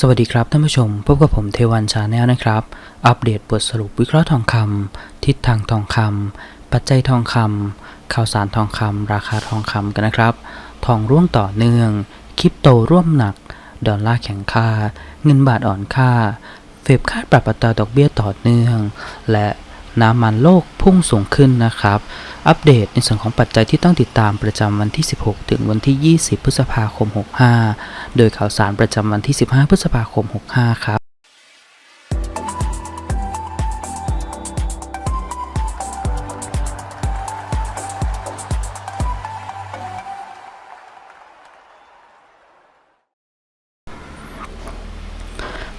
สวัสดีครับท่านผู้ชม พบกับผมเทวันชาแนลนะครับ อัปเดตบทสรุปวิเคราะห์ทองคำทิศทางทองคำปัจจัยทองคำข่าวสารทองคำราคาทองคำกันนะครับ ทองร่วงต่อเนื่องคริปโตร่วมหนัก ดอลลาร์แข็งค่า เงินบาทอ่อนค่า เฟบคาดปรับอัตราดอกเบี้ยต่อเนื่อง และ น้ำมันโลกพุ่งสูงขึ้นนะครับ อัปเดตในส่วนของปัจจัยที่ต้องติดตามประจำวันที่ 16 ถึงวันที่ 20 พฤษภาคม 65 โดยข่าวสารประจำวันที่ 15 พฤษภาคม 65 ครับ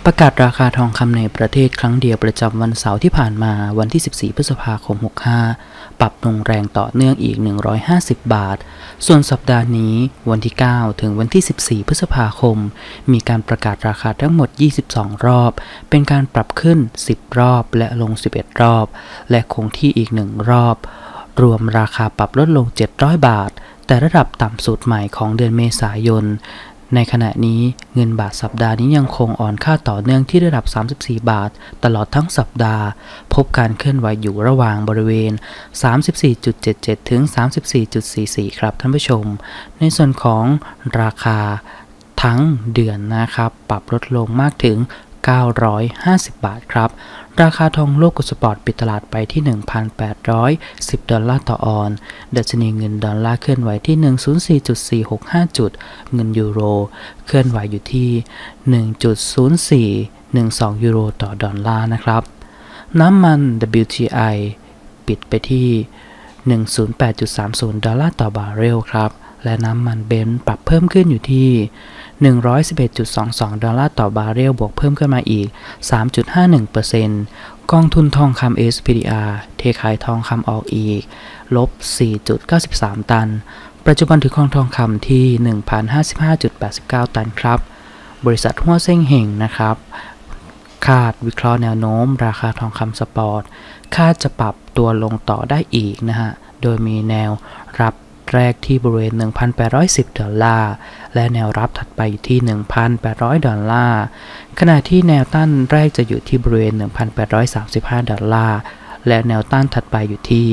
ประกาศราคาทองคำในประเทศครั้งเดียวประจำวันเสาร์ที่ผ่านมาวันที่ 14 พฤษภาคม 65 ปรับลงแรงต่อเนื่องอีก 150 บาท ส่วนสัปดาห์นี้วันที่ 9 ถึงวันที่ 14 พฤษภาคม มีการประกาศราคาทั้งหมด 22 รอบ เป็นการปรับขึ้น 10 รอบและลง 11 รอบ และคงที่อีก 1 รอบ รวมราคาปรับลดลง 700 บาทแต่ระดับต่ำสุดใหม่ของเดือนเมษายน ในขณะนี้เงินบาทสัปดาห์นี้ยังคงอ่อนค่าต่อเนื่องที่ระดับ 34 บาท ตลอดทั้งสัปดาห์ พบการเคลื่อนไหวอยู่ระหว่างบริเวณ 34.77 ถึง 34.44 ครับท่านผู้ชม ในส่วนของราคาทั้งเดือนนะครับ ปรับลดลงมากถึง 950 บาทครับ ราคาทองโลกกดสปอร์ตปิดตลาดไปที่ 1,810 ดอลลาร์ต่อออนดัชนีเงินดอลลาร์เคลื่อนไหวที่ 104.465 จุด เงินยูโร เคลื่อนไหวอยู่ที่ 1.0412 ยูโรต่อดอลลาร์นะครับ น้ำมัน WTI ปิดไปที่ 108.30 ดอลลาร์ต่อบาร์เรลครับ และน้ำมันเบนซ์ปรับเพิ่มขึ้นอยู่ที่ 111.22 ดอลลาร์ต่อบาร์เรลบวกเพิ่มขึ้นมาอีก 3.51%กองทุนทองคำ SPDR เทขายทองคำออกอีก ลบ 4.93 ตัน ปัจจุบันถือครองทองคำที่ 1,055.89 ตันครับ บริษัทหัวเส้งเห่งนะครับ คาดวิเคราะห์แนวโน้ม ราคาทองคำสปอร์ต คาดจะปรับตัวลงต่อได้อีกนะฮะ โดยมีแนวรับ แรกที่บริเวณ 1,810 ดอลลาร์ และแนวรับถัดไปอยู่ที่ 1,800 ดอลลาร์ ขณะที่แนวต้านแรกจะอยู่ที่บริเวณ 1,835 ดอลลาร์ และแนวต้านถัดไปอยู่ที่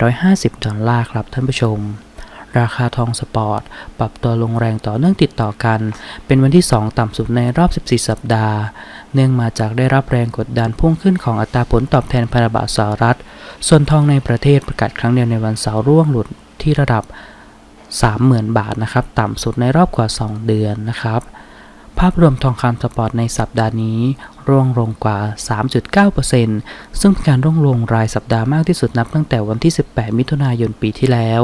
1,850 ดอลลาร์ครับท่านผู้ชมราคาทองสปอร์ต ปรับตัวลงแรงต่อเนื่องติดต่อกัน เป็นวันที่ 2 ต่ำสุดในรอบ 14 สัปดาห์ เนื่องมาจากได้รับแรงกดดันพุ่งขึ้นของอัตราผลตอบแทนพันธบัตรสหรัฐ ส่วนทองในประเทศประกาศครั้งเดียวในวันเสาร์ร่วงหลุด ที่ระดับ 30,000 บาทนะครับ ต่ำสุดในรอบกว่า 2 เดือนนะครับ ภาพรวมทองคำสปอร์ตในสัปดาห์นี้ ร่วงลงกว่า 3.9%ซึ่งเป็นการร่วงลงรายสัปดาห์มากที่สุดนับตั้งแต่วันที่ 18 มิถุนายนปีที่แล้ว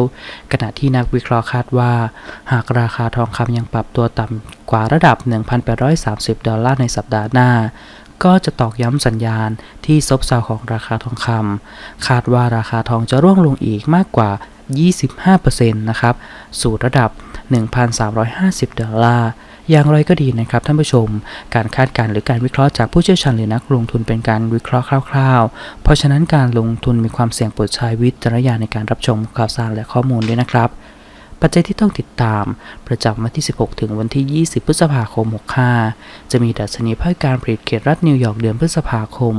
ขณะที่นักวิเคราะห์คาดว่า หากราคาทองคำยังปรับตัวต่ำกว่าระดับ 1,830 ดอลลาร์ในสัปดาห์หน้าก็จะตอกย้ำสัญญาณที่ซบเซาของราคาทองคำคาดว่าราคาทองจะร่วงลงอีกมากกว่า 25%นะครับสู่ระดับ 1,350 ดอลลาร์อย่างไรก็ดีนะครับท่านผู้ชม การคาดการณ์หรือการวิเคราะห์จากผู้เชี่ยวชาญหรือนักลงทุนเป็นการวิเคราะห์คร่าวๆ เพราะฉะนั้นการลงทุนมีความเสี่ยงโปรดใช้วิจารณญาณในการรับชมข่าวสารและข้อมูลด้วยนะครับ ปัจจัยที่ต้องติดตาม ประจำวันที่ 16 ถึงวันที่ 20 พฤษภาคม 65 จะมีดัชนีภาคการผลิตเขตรัฐนิวยอร์กเดือนพฤษภาคม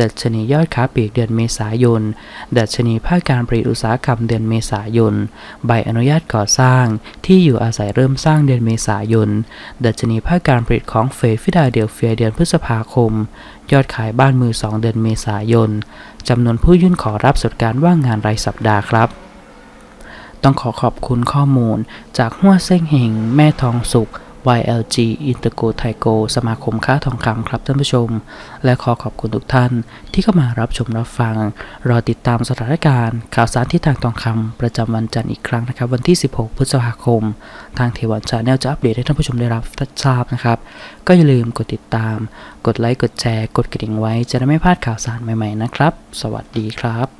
ดัชนียอดค้าปลีกเดือนเมษายน ดัชนีภาคการผลิตอุตสาหกรรมเดือนเมษายน ใบอนุญาตก่อสร้าง ที่อยู่อาศัยเริ่มสร้างเดือนเมษายน ดัชนีภาคการผลิตของเฟดฟิลาเดลเฟียเดือนพฤษภาคม ยอดขายบ้านมือ 2 เดือนเมษายน จำนวนผู้ยื่นขอรับสวัสดิการว่างงานรายสัปดาห์ครับ ต้องขอขอบคุณข้อมูล จากหัวเส้งเฮงแม่ทองสุข YLG i n t e g o t h a i g o สมาคมค้าทองคำครับท่านผู้ชม และขอขอบคุณทุกท่านที่เข้ามารับชมรับฟัง รอติดตามสถานการณ์ ข่าวสารที่ทางทองคำประจำวันจันทร์อีกครั้งนะครับ วันที่ 16 พฤษภาคม ทางเทวันชาแนลจะอัปเดตให้ท่านผู้ชมได้รับทราบนะครับ ก็อย่าลืมกดติดตาม กดไลค์กดแชร์ กดกระดิ่งไว้จะได้ไม่พลาดข่าวสารใหม่ๆนะครับ สวัสดีครับ